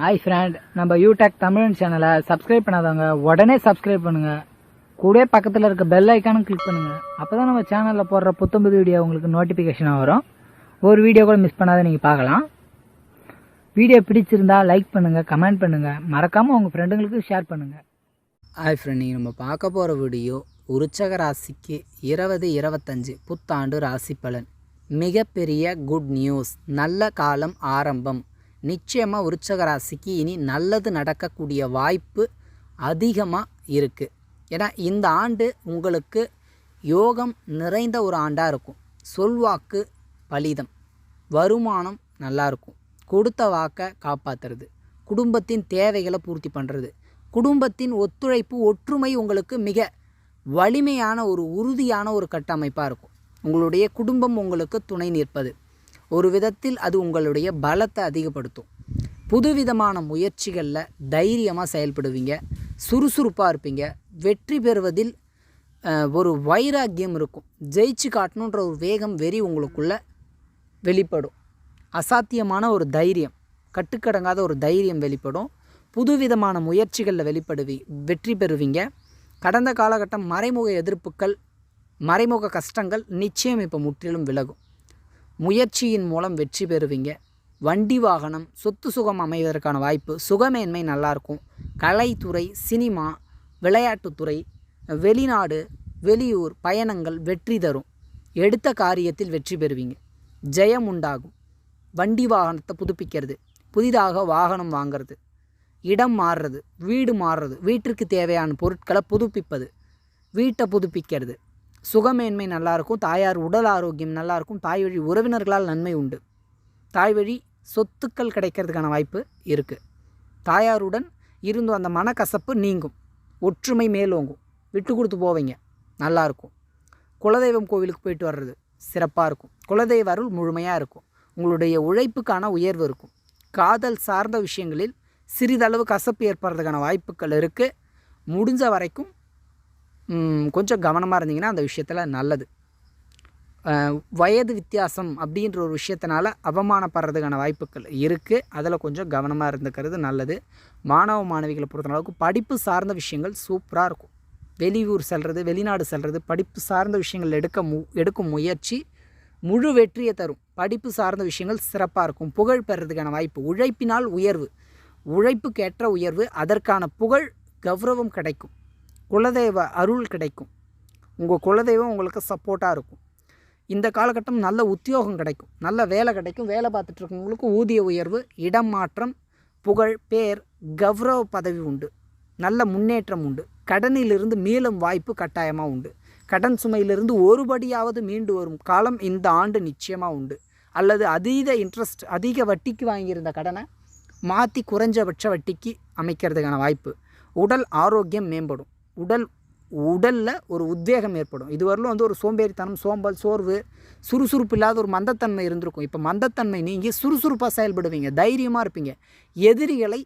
Hi friend நம்ம யூடெக் தமிழ் சேனலை subscribe பண்ணாதவங்க உடனே சப்ஸ்கிரைப் பண்ணுங்க. கூட பக்கத்தில் இருக்க பெல் ஐக்கானும் கிளிக் பண்ணுங்க. அப்பதான் நம்ம சேனலில் போடுற புத்தம்புது வீடியோ உங்களுக்கு நோட்டிஃபிகேஷனாக வரும். ஒரு வீடியோ கூட மிஸ் பண்ணாத நீங்கள் பார்க்கலாம். வீடியோ பிடிச்சிருந்தா லைக் பண்ணுங்கள் கமெண்ட் பண்ணுங்கள் மறக்காமல் உங்கள் ஃப்ரெண்டுங்களுக்கு ஷேர் பண்ணுங்கள் ஹாய் ஃப்ரெண்ட் நீங்கள் நம்ம பார்க்க போகிற வீடியோ உருச்சக ராசிக்கு இருபது இருபத்தஞ்சு புத்தாண்டு ராசி பலன். மிகப்பெரிய குட் நியூஸ் நல்ல காலம் ஆரம்பம். நிச்சயமாக உருச்சக ராசிக்கு இனி நல்லது நடக்கக்கூடிய வாய்ப்பு அதிகமாக இருக்குது ஏன்னா இந்த ஆண்டு உங்களுக்கு யோகம் நிறைந்த ஒரு ஆண்டாக இருக்கும். சொல்வாக்கு பலிதம். வருமானம் நல்லாயிருக்கும் கொடுத்த வாக்கை காப்பாற்றுறது குடும்பத்தின் தேவைகளை பூர்த்தி பண்ணுறது குடும்பத்தின் ஒத்துழைப்பு ஒற்றுமை உங்களுக்கு மிக வலிமையான ஒரு உறுதியான ஒரு கட்டமைப்பாக இருக்கும். உங்களுடைய குடும்பம் உங்களுக்கு துணை நிற்பது. ஒரு விதத்தில் அது உங்களுடைய பலத்தை அதிகப்படுத்தும். புதுவிதமான முயற்சிகளில் தைரியமாக செயல்படுவீங்க சுறுசுறுப்பாக இருப்பீங்க வெற்றி பெறுவதில் ஒரு வைராக்கியம் இருக்கும். ஜெயிச்சு காட்டணுன்ற ஒரு வேகம் வெறி உங்களுக்குள்ள வெளிப்படும். அசாத்தியமான ஒரு தைரியம் கட்டுக்கடங்காத ஒரு தைரியம் வெளிப்படும். புதுவிதமான முயற்சிகளில் வெளிப்படுவி வெற்றி பெறுவீங்க. கடந்த காலகட்டம் மறைமுக எதிர்ப்புகள் மறைமுக கஷ்டங்கள் நிச்சயம் இப்போ முற்றிலும் விலகும். முயற்சியின் மூலம் வெற்றி பெறுவீங்க. வண்டி வாகனம் சொத்து சுகம் அமைவதற்கான வாய்ப்பு சுகமேன்மை நல்லாயிருக்கும் கலைத்துறை சினிமா விளையாட்டுத்துறை வெளிநாடு வெளியூர் பயணங்கள் வெற்றி தரும். எடுத்த காரியத்தில் வெற்றி பெறுவீங்க. ஜெயம் உண்டாகும். வண்டி வாகனத்தை புதுப்பிக்கிறது. புதிதாக வாகனம் வாங்கிறது. இடம் மாறுறது. வீடு மாறுறது. வீட்டிற்கு தேவையான பொருட்களை புதுப்பிப்பது. வீட்டை புதுப்பிக்கிறது. சுகமேன்மை நல்லாயிருக்கும் தாயார் உடல் ஆரோக்கியம் நல்லாயிருக்கும் தாய் வழி உறவினர்களால் நன்மை உண்டு. தாய் வழி சொத்துக்கள் கிடைக்கிறதுக்கான வாய்ப்பு இருக்குது தாயாருடன் இருந்தும் அந்த மனக்கசப்பு நீங்கும். ஒற்றுமை மேலோங்கும். விட்டு கொடுத்து போவீங்க. நல்லாயிருக்கும் குலதெய்வம் கோவிலுக்கு போயிட்டு வர்றது சிறப்பாக இருக்கும். குலதெய்வ அருள் முழுமையாக இருக்கும். உங்களுடைய உழைப்புக்கான உயர்வு இருக்கும். காதல் சார்ந்த விஷயங்களில் சிறிதளவு கசப்பு ஏற்படுறதுக்கான வாய்ப்புகள் இருக்குது முடிஞ்ச வரைக்கும் கொஞ்சம் கவனமாக இருந்தீங்கன்னா அந்த விஷயத்தில் நல்லது. வயது வித்தியாசம் அப்படின்ற ஒரு விஷயத்தினால அவமானப்படுறதுக்கான வாய்ப்புகள் இருக்குது அதில் கொஞ்சம் கவனமாக இருந்துக்கிறது நல்லது. மாணவ மாணவிகளை பொறுத்தளவுக்கு படிப்பு சார்ந்த விஷயங்கள் சூப்பராக இருக்கும். வெளியூர் செல்வது வெளிநாடு செல்வது படிப்பு சார்ந்த விஷயங்கள் எடுக்க மு எடுக்கும் முயற்சி முழு வெற்றியை தரும். படிப்பு சார்ந்த விஷயங்கள் சிறப்பாக இருக்கும். புகழ் பெறதுக்கான வாய்ப்பு உழைப்பினால் உயர்வு. உழைப்புக்கேற்ற உயர்வு அதற்கான புகழ் கௌரவம் கிடைக்கும். குலதெய்வ அருள் கிடைக்கும். உங்கள் குலதெய்வம் உங்களுக்கு சப்போர்ட்டாக இருக்கும். இந்த காலகட்டம் நல்ல உத்தியோகம் கிடைக்கும். நல்ல வேலை கிடைக்கும். வேலை பார்த்துட்ருக்கவங்களுக்கு ஊதிய உயர்வு இடம் மாற்றம் புகழ் பேர் கௌரவ பதவி உண்டு. நல்ல முன்னேற்றம் உண்டு. கடனிலிருந்து மீளும் வாய்ப்பு கட்டாயமாக உண்டு. கடன் சுமையிலிருந்து ஒருபடியாவது மீண்டு வரும் காலம் இந்த ஆண்டு நிச்சயமாக உண்டு. அல்லது அதீத இன்ட்ரெஸ்ட் அதிக வட்டிக்கு வாங்கியிருந்த கடனை மாற்றி குறைஞ்சபட்ச வட்டிக்கு அமைக்கிறதுக்கான வாய்ப்பு. உடல் ஆரோக்கியம் மேம்படும். உடல் உடலில் ஒரு உத்வேகம் ஏற்படும். இதுவரையிலும் வந்து ஒரு சோம்பேறித்தனம் சோம்பல் சோர்வு சுறுசுறுப்பு இல்லாத ஒரு மந்தத்தன்மை இருந்திருக்கும். இப்போ மந்தத்தன்மை நீங்கள் சுறுசுறுப்பாக செயல்படுவீங்க தைரியமாக இருப்பீங்க. எதிரிகளை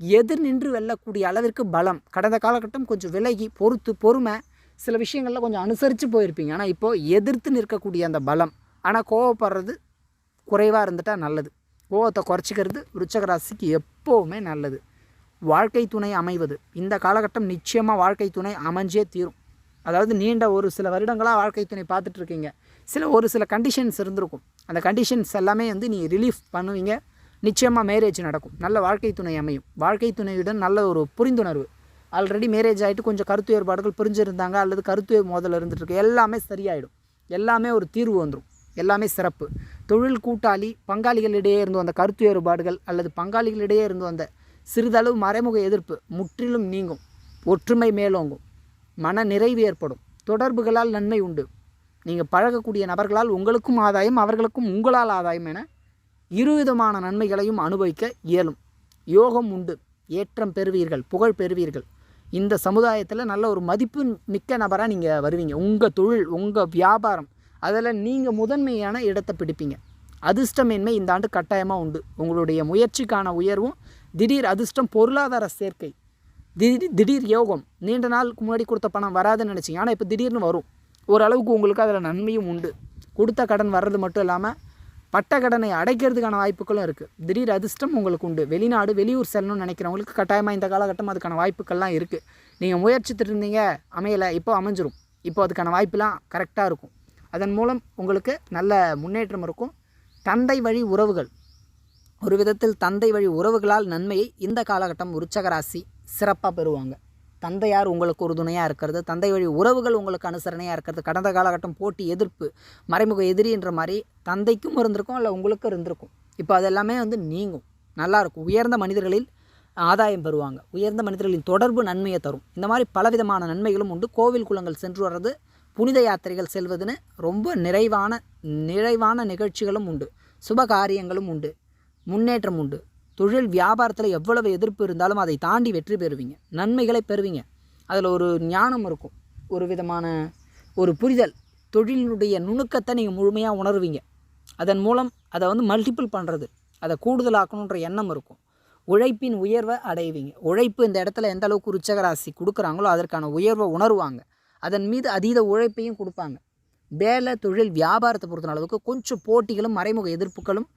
எதிர் நின்று வெல்லக்கூடிய அளவிற்கு பலம். கடந்த காலகட்டம் கொஞ்சம் விலகி பொறுத்து பொறுமை சில விஷயங்களில் கொஞ்சம் அனுசரித்து போயிருப்பீங்க. ஆனால் இப்போது எதிர்த்து நிற்கக்கூடிய அந்த பலம். ஆனால் கோவப்படுறது குறைவாக இருந்துட்டால் நல்லது. கோவத்தை குறைச்சிக்கிறது ருச்சகராசிக்கு எப்போவுமே நல்லது. வாழ்க்கை துணை அமைவது. இந்த காலகட்டம் நிச்சயமாக வாழ்க்கை துணை அமைஞ்சே தீரும். அதாவது நீண்ட ஒரு சில வருடங்களாக வாழ்க்கை துணை பார்த்துட்டு இருக்கீங்க சில ஒரு சில கண்டிஷன்ஸ் இருந்திருக்கும். அந்த கண்டிஷன்ஸ் எல்லாமே வந்து நீ ரிலீஃப் பண்ணுவீங்க. நிச்சயமாக மேரேஜ் நடக்கும். நல்ல வாழ்க்கை துணை அமையும். வாழ்க்கை துணையுடன் நல்ல ஒரு புரிந்துணர்வு. ஆல்ரெடி மேரேஜ் ஆகிட்டு கொஞ்சம் கருத்து வேறுபாடுகள் பிரிஞ்சிருந்தாங்க அல்லது கருத்து மோதல் இருந்துட்டு எல்லாமே சரியாயிடும். எல்லாமே ஒரு தீர்வு வந்துடும் எல்லாமே சிறப்பு. தொழில் கூட்டாளி பங்காளிகளிடையே இருந்து வந்த கருத்து வேறுபாடுகள் அல்லது பங்காளிகளிடையே இருந்து வந்த சிறிதளவு மறைமுக எதிர்ப்பு முற்றிலும் நீங்கும். ஒற்றுமை மேலோங்கும். மன நிறைவு ஏற்படும். தொடர்புகளால் நன்மை உண்டு. நீங்கள் பழகக்கூடிய நபர்களால் உங்களுக்கும் ஆதாயம் அவர்களுக்கும் உங்களால் ஆதாயம் என இருவிதமான நன்மைகளையும் அனுபவிக்க இயலும். யோகம் உண்டு. ஏற்றம் பெறுவீர்கள் புகழ் பெறுவீர்கள். இந்த சமுதாயத்தில் நல்ல ஒரு மதிப்பு மிக்க நபராக நீங்கள் வருவீங்க. உங்கள் தொழில் உங்கள் வியாபாரம் அதில் நீங்கள் முதன்மையான இடத்தை பிடிப்பீங்க. அதிர்ஷ்டமின்மை இந்த ஆண்டு கட்டாயமாக உண்டு. உங்களுடைய முயற்சிக்கான உயர்வும் திடீர் அதிர்ஷ்டம் பொருளாதார சேர்க்கை. திடீர் திடீர் யோகம். நீண்ட நாளுக்கு முன்னாடி கொடுத்த பணம் வராதுன்னு நினச்சிங்க. ஆனால் இப்போ திடீர்னு வரும். ஓரளவுக்கு உங்களுக்கு அதில் நன்மையும் உண்டு. கொடுத்த கடன் வர்றது மட்டும் இல்லாமல் பட்ட கடனை அடைக்கிறதுக்கான வாய்ப்புகளும் இருக்குது திடீர் அதிர்ஷ்டம் உங்களுக்கு உண்டு. வெளிநாடு வெளியூர் செல்லணும்னு நினைக்கிறவங்களுக்கு கட்டாயமாக இந்த காலகட்டம் அதுக்கான வாய்ப்புகள்லாம் இருக்குது நீங்கள் முயற்சித்துட்டு இருந்தீங்க அமையலை. இப்போ அமைஞ்சிரும். இப்போ அதுக்கான வாய்ப்புலாம் கரெக்டாக இருக்கும். அதன் மூலம் உங்களுக்கு நல்ல முன்னேற்றம் இருக்கும். தந்தை வழி உறவுகள். ஒரு விதத்தில் தந்தை வழி உறவுகளால் நன்மையை இந்த காலகட்டம் விருச்சக ராசி சிறப்பாக பெறுவாங்க. தந்தையார் உங்களுக்கு ஒரு துணையாக இருக்கிறது. தந்தை வழி உறவுகள் உங்களுக்கு அனுசரணையாக இருக்கிறது. கடந்த காலகட்டம் போட்டி எதிர்ப்பு மறைமுக எதிரின்ற மாதிரி தந்தைக்கும் இருந்திருக்கும் இல்லை உங்களுக்கும் இருந்திருக்கும். இப்போ அது எல்லாமே வந்து நீங்கும். நல்லாயிருக்கும் உயர்ந்த மனிதர்களில் ஆதாயம் பெறுவாங்க. உயர்ந்த மனிதர்களின் தொடர்பு நன்மையை தரும். இந்த மாதிரி பலவிதமான நன்மைகளும் உண்டு. கோவில் குளங்கள் சென்று வர்றது புனித யாத்திரைகள் செல்வதுன்னு ரொம்ப நிறைவான நிறைவான நிகழ்ச்சிகளும் உண்டு. சுப காரியங்களும் உண்டு. முன்னேற்றம் உண்டு. தொழில் வியாபாரத்தில் எவ்வளவு எதிர்ப்பு இருந்தாலும் அதை தாண்டி வெற்றி பெறுவீங்க. நன்மைகளை பெறுவீங்க. அதில் ஒரு ஞானம் இருக்கும். ஒரு விதமான ஒரு புரிதல். தொழிலினுடைய நுணுக்கத்தை நீங்கள் முழுமையாக உணர்வீங்க. அதன் மூலம் அதை வந்து மல்டிபிள் பண்ணுறது அதை கூடுதலாக்கணுன்ற எண்ணம் இருக்கும். உழைப்பின் உயர்வை அடைவீங்க. உழைப்பு இந்த இடத்துல எந்த அளவுக்கு உச்சகராசி கொடுக்குறாங்களோ அதற்கான உயர்வை உணர்வாங்க. அதன் மீது அதீத உழைப்பையும் கொடுப்பாங்க. வேலை தொழில் வியாபாரத்தை பொறுத்த அளவுக்கு கொஞ்சம் போட்டிகளும் மறைமுக எதிர்ப்புகளும்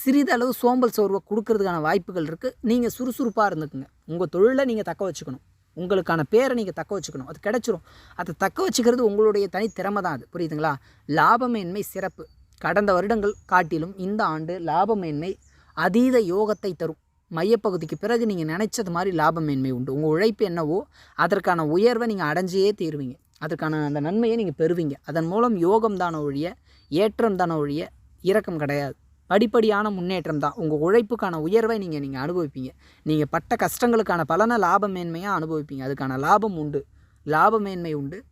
சிறிதளவு சோம்பல் சோர்வை கொடுக்கறதுக்கான வாய்ப்புகள் இருக்குது நீங்கள் சுறுசுறுப்பாக இருந்துக்குங்க. உங்கள் தொழிலை நீங்கள் தக்க வச்சுக்கணும். உங்களுக்கான பேரை நீங்கள் தக்க வச்சுக்கணும். அது கிடைச்சிரும். அதை தக்க வச்சுக்கிறது உங்களுடைய தனித்திறமை தான் அது. புரியுதுங்களா? லாபமேன்மை சிறப்பு. கடந்த வருடங்கள் காட்டிலும் இந்த ஆண்டு லாபமேன்மை அதீத யோகத்தை தரும். மையப்பகுதிக்கு பிறகு நீங்கள் நினச்சது மாதிரி லாபமேன்மை உண்டு. உங்கள் உழைப்பு என்னவோ அதற்கான உயர்வை நீங்கள் அடைஞ்சே தீருவீங்க. அதற்கான அந்த நன்மையை நீங்கள் பெறுவீங்க. அதன் மூலம் யோகம் தான ஒழிய ஏற்றம் தான ஒழிய இரக்கம் கிடையாது. படிப்படியான முன்னேற்றம் தான். உங்கள் உழைப்புக்கான உயர்வை நீங்கள் நீங்கள் அனுபவிப்பீங்க. நீங்கள் பட்ட கஷ்டங்களுக்கான பலனை லாபமேன்மையாக அனுபவிப்பீங்க. அதுக்கான லாபம் உண்டு. லாபமேன்மை உண்டு.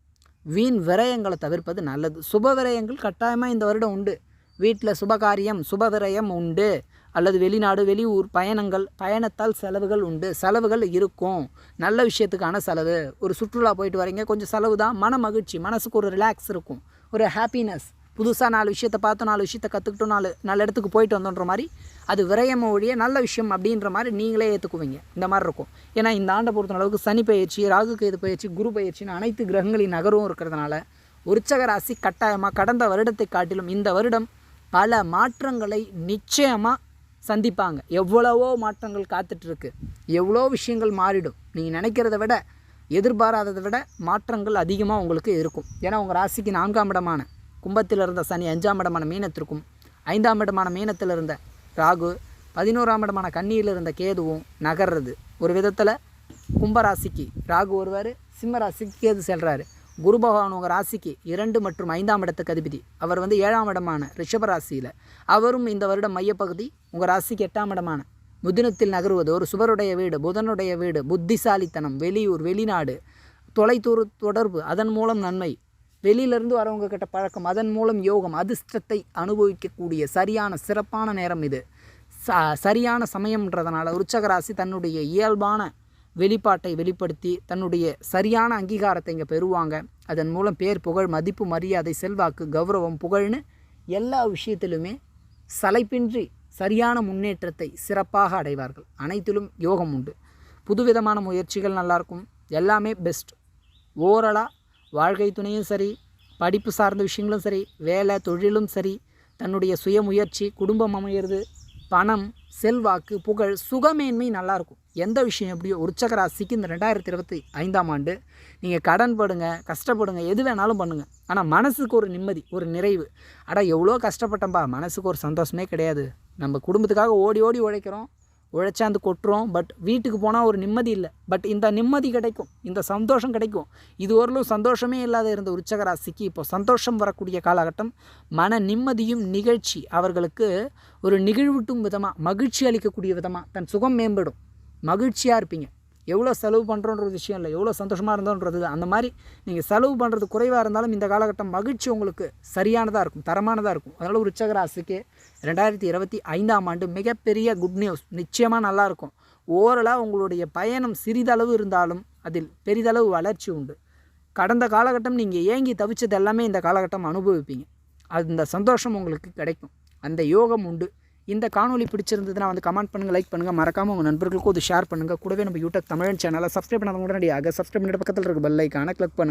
வீண் விரயங்களை தவிர்ப்பது நல்லது. சுப விரயங்கள் கட்டாயமாக இந்த வருடம் உண்டு. வீட்டில் சுபகாரியம் சுப விரயம் உண்டு. அல்லது வெளிநாடு வெளியூர் பயணங்கள் பயணத்தால் செலவுகள் உண்டு. செலவுகள் இருக்கும். நல்ல விஷயத்துக்கான செலவு. ஒரு சுற்றுலா போயிட்டு வரீங்க. கொஞ்சம் செலவு தான் மன மகிழ்ச்சி மனசுக்கு ஒரு ரிலாக்ஸ் இருக்கும். ஒரு ஹாப்பினஸ் புதுசாக நாலு விஷயத்த பார்த்தோம் நாலு விஷயத்த கற்றுக்கிட்டோம் நாலு நல்ல இடத்துக்கு போயிட்டு வந்தோன்ற மாதிரி அது விரயம் ஒழிய நல்ல விஷயம் அப்படின்ற மாதிரி நீங்களே ஏற்றுக்குவீங்க இந்த மாதிரி இருக்கும். ஏன்னா இந்த ஆண்டை பொறுத்த அளவுக்கு சனி பயிற்சி ராகு கேது பயிற்சி குரு பயிற்சின்னு அனைத்து கிரகங்களின் நகரும் இருக்கிறதுனால உற்சக ராசி கட்டாயமாக கடந்த வருடத்தை காட்டிலும் இந்த வருடம் பல மாற்றங்களை நிச்சயமாக சந்திப்பாங்க. எவ்வளவோ மாற்றங்கள் காத்துட்ருக்கு. எவ்வளோ விஷயங்கள் மாறிடும். நீங்கள் நினைக்கிறத விட எதிர்பாராததை விட மாற்றங்கள் அதிகமாக உங்களுக்கு இருக்கும். ஏன்னா உங்கள் ராசிக்கு நான்காம் இடமான கும்பத்தில் இருந்த சனி அஞ்சாம் இடமான மீனத்திற்கும் ஐந்தாம் இடமான மீனத்தில் இருந்த ராகு பதினோராம் இடமான கன்னியில் இருந்த கேதுவும் நகர்றது. ஒரு விதத்தில் கும்பராசிக்கு ராகு ஒருவர் சிம்ம ராசிக்கு கேது செல்கிறாரு குரு பகவான் உங்கள் ராசிக்கு இரண்டு மற்றும் ஐந்தாம் இடத்துக்கு அதிபதி. அவர் வந்து ஏழாம் இடமான ரிஷப ராசியில். அவரும் இந்த வருடம் மையப்பகுதி உங்கள் ராசிக்கு எட்டாம் இடமான. முதினத்தில் நகருவது ஒரு சுவருடைய வீடு புதனுடைய வீடு புத்திசாலித்தனம் வெளியூர் வெளிநாடு தொலைதூர தொடர்பு அதன் மூலம் நன்மை வெளியிலேருந்து வரவங்க கிட்ட பழக்கம் அதன் மூலம் யோகம் அதிர்ஷ்டத்தை அனுபவிக்கக்கூடிய சரியான சிறப்பான நேரம் இது. ச சரியான சமயம்ன்றதுனால உருச்சகராசி தன்னுடைய இயல்பான வெளிப்பாட்டை வெளிப்படுத்தி தன்னுடைய சரியான அங்கீகாரத்தை இங்கே பெறுவாங்க. அதன் மூலம் பேர் புகழ் மதிப்பு மரியாதை செல்வாக்கு கௌரவம் புகழ்னு எல்லா விஷயத்திலுமே சலைப்பின்றி சரியான முன்னேற்றத்தை சிறப்பாக அடைவார்கள். அனைத்திலும் யோகம் உண்டு. புதுவிதமான முயற்சிகள் நல்லாயிருக்கும் எல்லாமே பெஸ்ட் ஓரலாக வாழ்க்கை துணையும் சரி படிப்பு சார்ந்த விஷயங்களும் சரி வேலை தொழிலும் சரி தன்னுடைய சுய முயற்சி குடும்பம் அமையிறது பணம் செல்வாக்கு புகழ் சுகமேன்மை நல்லாயிருக்கும். எந்த விஷயம் எப்படியோ உற்சக ராசிக்கு இந்த ரெண்டாயிரத்தி இருபத்தி ஐந்தாம் ஆண்டு நீங்கள் கடன் படுங்க கஷ்டப்படுங்க எது வேணாலும் பண்ணுங்கள் ஆனால் மனசுக்கு ஒரு நிம்மதி ஒரு நிறைவு. அடா எவ்வளோ கஷ்டப்பட்டேன்பா மனசுக்கு ஒரு சந்தோஷமே கிடையாது. நம்ம குடும்பத்துக்காக ஓடி ஓடி உழைக்கிறோம். உழைச்சாந்து கொட்டுறோம். பட் வீட்டுக்கு போனால் ஒரு நிம்மதி இல்லை. பட் இந்த நிம்மதி கிடைக்கும். இந்த சந்தோஷம் கிடைக்கும். இது ஓரளவு சந்தோஷமே இல்லாத இருந்த உற்சக ராசிக்கு இப்போ சந்தோஷம் வரக்கூடிய காலகட்டம். மன நிம்மதியும் நிகழ்ச்சி அவர்களுக்கு ஒரு நிகழ்வூட்டும் விதமாக மகிழ்ச்சி அளிக்கக்கூடிய விதமாக தன் சுகம் மேம்படும். மகிழ்ச்சியாக இருப்பீங்க. எவ்வளோ செலவு பண்ணுறோன்ற ஒரு விஷயம் இல்லை. எவ்வளோ சந்தோஷமாக இருந்தோன்றது அந்த மாதிரி நீங்கள் செலவு பண்ணுறது குறைவாக இருந்தாலும் இந்த காலகட்டம் மகிழ்ச்சி உங்களுக்கு சரியானதாக இருக்கும் தரமானதாக இருக்கும். அதனால் ஒரு ராசிக்கு ரெண்டாயிரத்தி இருபத்தி ஐந்தாம் ஆண்டு மிகப்பெரிய குட் நியூஸ் நிச்சயமாக நல்லாயிருக்கும் ஓரளவு உங்களுடைய பயணம் சிறிதளவு இருந்தாலும் அதில் பெரிதளவு வளர்ச்சி உண்டு. கடந்த காலகட்டம் நீங்கள் ஏங்கி தவிச்சது எல்லாமே இந்த காலகட்டம் அனுபவிப்பீங்க. அந்த சந்தோஷம் உங்களுக்கு கிடைக்கும். அந்த யோகம் உண்டு. இந்த காணொலி பிடிச்சிருந்ததுன்னா வந்து கமெண்ட் பண்ணுங்கள் லைக் பண்ணுங்கள் மறக்காமல் உங்கள் நண்பர்களுக்கும் அது ஷேர் பண்ணுங்கள் கூடவே நம்ம யூடியூப் தமிழ் சேனலை சப்ஸ்கிரைப் பண்ணாத உடனடியாக சப்ஸ்கிரைப் பண்ணிட்டு பக்கத்தில் இருக்க பெல் ஐக்கான கிளிக் பண்ணுங்கள்